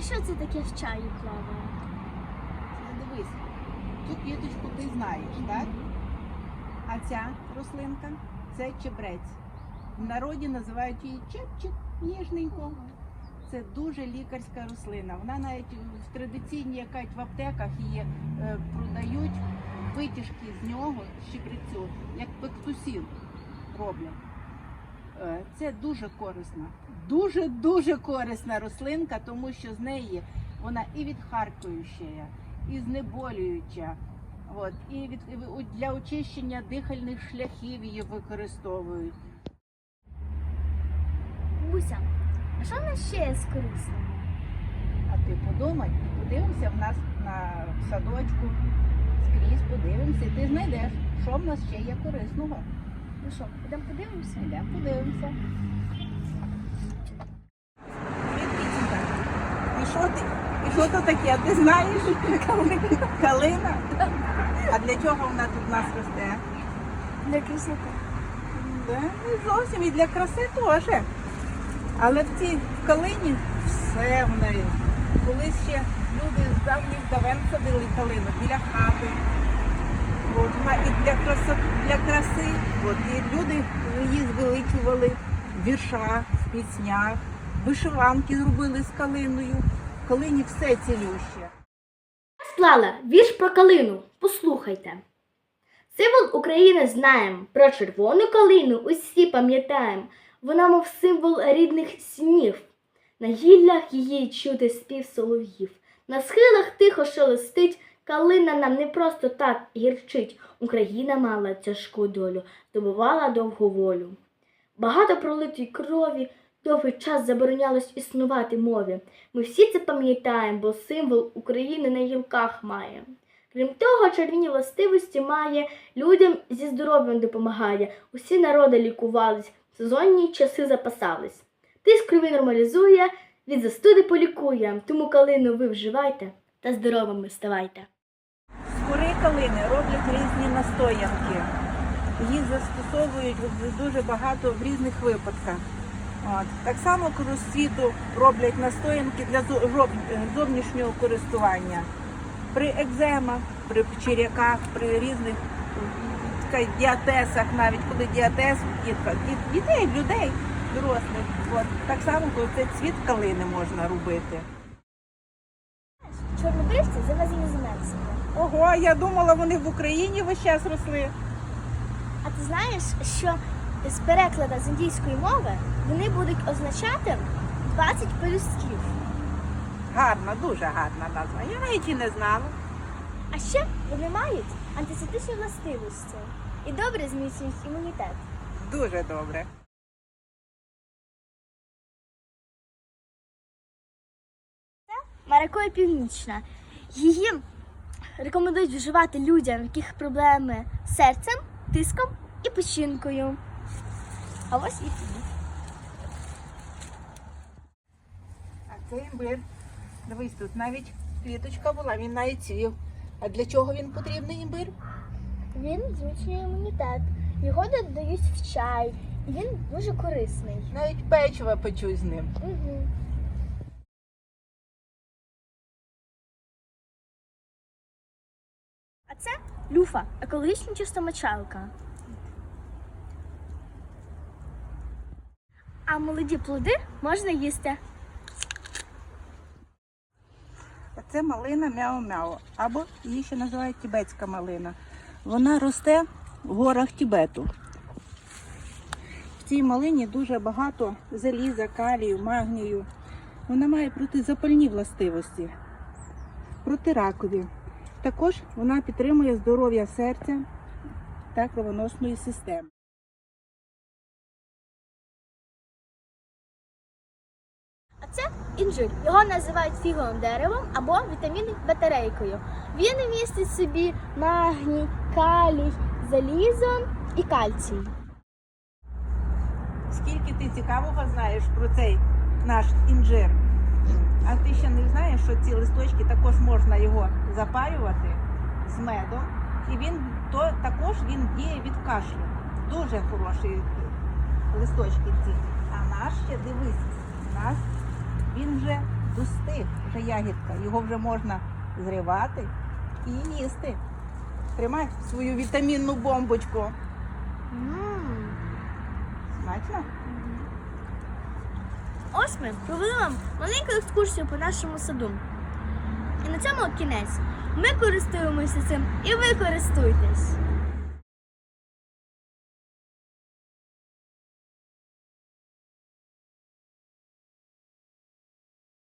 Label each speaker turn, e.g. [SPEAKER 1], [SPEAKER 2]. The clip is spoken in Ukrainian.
[SPEAKER 1] А що це таке в чаю плаває?
[SPEAKER 2] Дивись, цю квіточку ти знаєш, так? А ця рослинка це чебрець. В народі називають її чепчик ніжненько. Це дуже лікарська рослина. Вона навіть в традиційній якась в аптеках її е, продають витяжки з нього, з чебрецю, як пектусін роблять. Е, Це дуже корисна, дуже дуже корисна рослинка, тому що з неї вона і відхаркуюча, і знеболююча. От, і від, для очищення дихальних шляхів її використовують.
[SPEAKER 1] Буся, а що в нас ще є з корисного?
[SPEAKER 2] А ти подумай, подивимося в нас на садочку, скрізь подивимося, і ти знайдеш, що в нас ще є корисного.
[SPEAKER 1] Ну що, підемо подивимося?
[SPEAKER 2] Йдемо подивимося. І що ти? І що то таке? Ти знаєш? Калина. А для чого вона тут в нас росте?
[SPEAKER 1] Для красоти.
[SPEAKER 2] Да, не зовсім і для краси теж. Але в цій в калині все в неї. Колись ще люди з давніх давен садили калину біля хати. От, для краси, для краси. От, і люди її звеличували в віршах, в піснях, вишиванки зробили з калиною. В калині все цілюще.
[SPEAKER 3] Склала вірш про калину. Послухайте. Символ України знаємо, про червону калину усі пам'ятаємо. Вона, мов символ рідних снів. На гіллях її чути спів солов'їв. На схилах тихо шелестить, калина нам не просто так гірчить. Україна мала тяжку долю, добувала довгу волю. Багато пролитої крові, довгий час заборонялось існувати мові. Ми всі це пам'ятаємо, бо символ України на гілках має. Крім того, червні властивості має, людям зі здоров'ям допомагає. Усі народи лікувались, в сезонні часи запасались. Тиск крові нормалізує, від застуди полікує, тому калину ви вживайте та здоровими ставайте.
[SPEAKER 2] Калини роблять різні настоянки. Їх застосовують дуже багато в різних випадках. От. Так само світу роблять настоянки для зовнішнього користування. При екземах, при черяках, при різних діатезах, навіть коли діатез в дітка- діт- дітей, людей, дорослих. От. Так само коли це цвіт калини можна робити.
[SPEAKER 1] Чорнобривці завезені з Мексики.
[SPEAKER 2] Ого, я думала, вони в Україні весь час росли.
[SPEAKER 1] А ти знаєш, що з перекладу з індійської мови вони будуть означати 20 пелюстків.
[SPEAKER 2] Гарна, дуже гарна назва. Я навіть і не знала.
[SPEAKER 1] А ще вони мають антисептичні властивості і добре зміцнюють імунітет.
[SPEAKER 2] Дуже добре.
[SPEAKER 1] Маракуя північна. Її рекомендують вживати людям, в яких проблеми з серцем, тиском і печінкою. А ось і тобі.
[SPEAKER 2] А це імбир. Дивись, тут навіть квіточка була, він навіть цвів. А для чого він потрібний імбир?
[SPEAKER 1] Він зміцнює імунітет. Його додають в чай. Він дуже корисний.
[SPEAKER 2] Навіть печиво печуть з ним.
[SPEAKER 1] Угу. Це люфа, екологічна чистомочалка. А молоді плоди можна їсти.
[SPEAKER 2] Це малина мяу-мяу. Або її ще називають тібетська малина. Вона росте в горах Тібету. В цій малині дуже багато заліза, калію, магнію. Вона має протизапальні властивості, протиракові. Також вона підтримує здоров'я серця та кровоносної системи.
[SPEAKER 1] А це інжир. Його називають фіговим деревом або вітамінною батарейкою. Він містить собі магній, калій, залізо і кальцій.
[SPEAKER 2] Скільки ти цікавого знаєш про цей наш інжир? А ти ще не знаєш, що ці листочки також можна його запарювати з медом. І він то також він діє від кашлю. Дуже хороші листочки ці. А наш ще дивись, наш він вже Достиг вже ягідка. Його вже можна зривати і їсти. Тримай свою вітамінну бомбочку. Смачно?
[SPEAKER 1] Ось ми провели вам маленьку екскурсію по нашому саду. І на цьому кінець. Ми користуємося цим і ви користуйтесь.